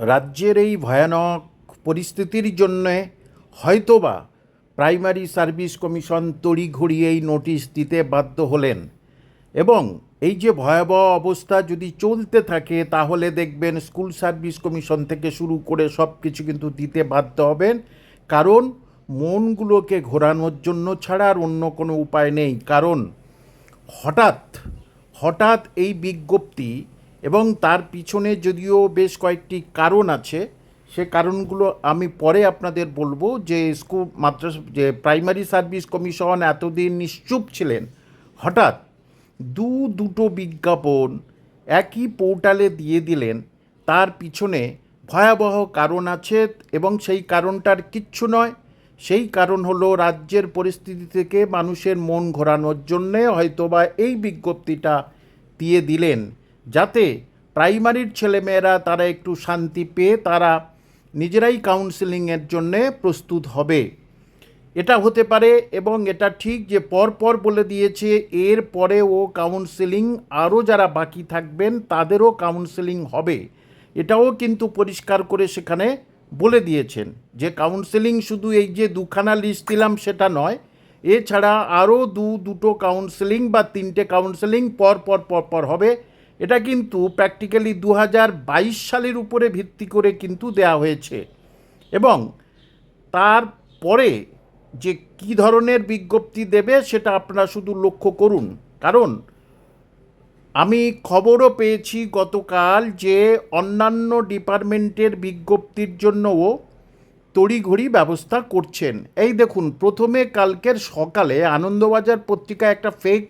রাজ্যের এই ভয়ানক পরিস্থিতির জন্যে হয়তোবা প্রাইমারি সার্ভিস কমিশন তড়িঘড়ি এই নোটিশ দিতে বাধ্য হলেন। এবং এই যে ভয়াবহ অবস্থা যদি চলতে থাকে, তাহলে দেখবেন স্কুল সার্ভিস কমিশন থেকে শুরু করে সব কিছু কিন্তু দিতে বাধ্য হবেন। কারণ মনগুলোকে ঘোরানোর জন্য ছাড়া আর অন্য কোনো উপায় নেই। কারণ হঠাৎ হঠাৎ এই বিজ্ঞপ্তি এবং তার পিছনে যদিও বেশ কয়েকটি কারণ আছে, সে কারণগুলো আমি পরে আপনাদের বলব যে স্কুল, মাদ্রাস, যে প্রাইমারি সার্ভিস কমিশন এতদিন নিশ্চুপ ছিলেন, হঠাৎ দু দুটো বিজ্ঞাপন একই পোর্টালে দিয়ে দিলেন, তার পিছনে ভয়াবহ কারণ আছে এবং সেই কারণটার কিচ্ছু নয়। সেই কারণ হলো রাজ্যের পরিস্থিতি থেকে মানুষের মন ঘোরানোর জন্যে হয়তোবা এই বিজ্ঞপ্তিটা দিয়ে দিলেন। যাতে প্রাইমারির ছেলেমেয়েরা তারা একটু শান্তি পেয়ে তারা নিজেরাই কাউন্সেলিংয়ের জন্যে প্রস্তুত হবে। এটা হতে পারে এবং এটা ঠিক যে পরপর বলে দিয়েছে, এর পরে ও কাউন্সেলিং আরও যারা বাকি থাকবেন তাদেরও কাউন্সেলিং হবে। এটাও কিন্তু পরিষ্কার করে সেখানে বলে দিয়েছেন যে কাউন্সেলিং শুধু এই যে দুখানা লিস্ট দিলাম সেটা নয়, এছাড়া আরও দু দুটো কাউন্সেলিং বা তিনটে কাউন্সেলিং পর পর পর পর হবে। এটা কিন্তু প্র্যাকটিক্যালি দু হাজার বাইশ সালের উপরে ভিত্তি করে কিন্তু দেয়া হয়েছে। এবং তারপরে যে কি ধরনের বিজ্ঞপ্তি দেবে সেটা আপনারা শুধু লক্ষ্য করুন। কারণ আমি খবরও পেয়েছি গতকাল যে অন্যান্য ডিপার্টমেন্টের বিজ্ঞপ্তির জন্যও তড়িঘড়ি ব্যবস্থা করছেন। এই দেখুন, প্রথমে কালকের সকালে আনন্দবাজার পত্রিকা একটা ফেক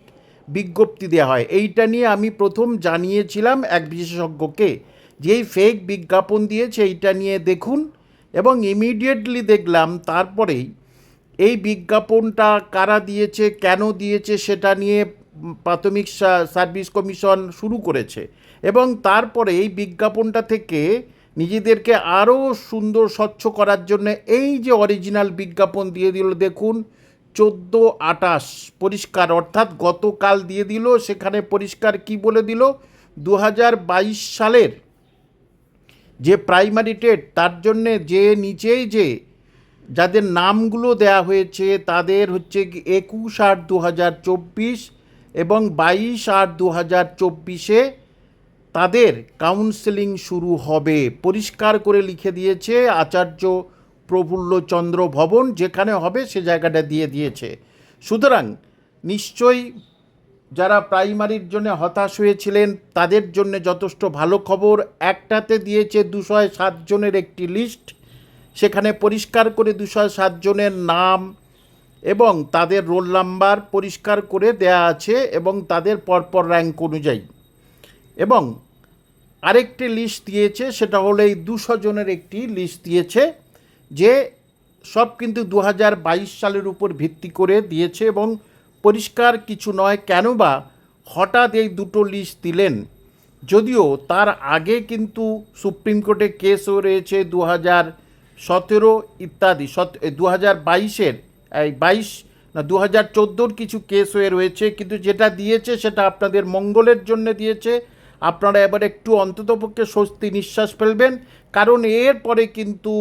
বিজ্ঞপ্তি দেওয়া হয়। এইটা নিয়ে আমি প্রথম জানিয়েছিলাম এক বিশেষজ্ঞকে যে এই ফেক বিজ্ঞাপন দিয়েছে, এইটা নিয়ে দেখুন এবং ইমিডিয়েটলি দেখলাম তারপরেই এই বিজ্ঞাপনটা কারা দিয়েছে, কেন দিয়েছে সেটা নিয়ে প্রাথমিক সার্ভিস কমিশন শুরু করেছে এবং তারপরে এই বিজ্ঞাপনটা থেকে নিজেদেরকে আরও সুন্দর, স্বচ্ছ করার জন্য এই যে অরিজিনাল বিজ্ঞাপন দিয়ে দিল, দেখুন চোদ্দ আটাশ পরিষ্কার, অর্থাৎ গতকাল দিয়ে দিল, সেখানে পরিষ্কার কি বলে দিল? দু হাজার বাইশ সালের যে প্রাইমারি টেট, তার জন্যে যে নিচেই যে যাদের নামগুলো দেয়া হয়েছে, তাদের হচ্ছে একুশ আট দু হাজার চব্বিশ এবং বাইশ আট দু হাজার চব্বিশে তাদের কাউন্সেলিং শুরু হবে। পরিষ্কার করে লিখে দিয়েছে আচার্য প্রফুল্লচন্দ্র ভবন যেখানে হবে সে জায়গাটা দিয়ে দিয়েছে। সুতরাং নিশ্চয়ই যারা প্রাইমারির জন্য হতাশ হয়েছিলেন, তাদের জন্য যথেষ্ট ভালো খবর। একটাতে দিয়েছে দুশো সাতজনের একটি লিস্ট, সেখানে পরিষ্কার করে দুশো সাতজনের নাম এবং তাদের রোল নাম্বার পরিষ্কার করে দেয়া আছে এবং তাদের পরপর র্যাঙ্ক অনুযায়ী। এবং আরেকটি লিস্ট দিয়েছে, সেটা হলো এই দুশো জনের একটি লিস্ট দিয়েছে। যে সব কিন্তু দু হাজার বাইশ সালের উপর ভিত্তি করে দিয়েছে এবং পরিষ্কার কিছু নয়, কেন বা হঠাৎ এই দুটো লিস্ট দিলেন? যদিও তার আগে কিন্তু সুপ্রিম কোর্টে কেসও রয়েছে দু হাজার সতেরো ইত্যাদি, সত দু হাজার বাইশের, এই বাইশ না দু হাজার চোদ্দোর কিছু কেস হয়ে রয়েছে, কিন্তু যেটা দিয়েছে সেটা আপনাদের মঙ্গলের জন্য দিয়েছে। আপনারা এবার একটু অন্ততপক্ষে স্বস্তি নিঃশ্বাস ফেলবেন, কারণ এর পরে কিন্তু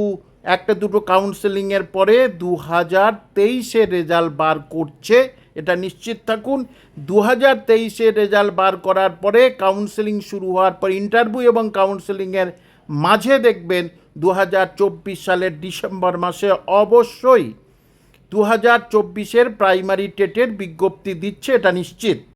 একটা দুটো কাউন্সেলিংয়ের পরে দু হাজার তেইশে রেজাল্ট বার করছে। এটা নিশ্চিত থাকুন দু হাজার তেইশে রেজাল্ট বার করার পরে কাউন্সেলিং শুরু হওয়ার পর ইন্টারভিউ এবং কাউন্সেলিংয়ের মাঝে দেখবেন দু হাজার চব্বিশ সালের ডিসেম্বর মাসে অবশ্যই দু হাজার চব্বিশের প্রাইমারি টেটের বিজ্ঞপ্তি দিচ্ছে, এটা নিশ্চিত।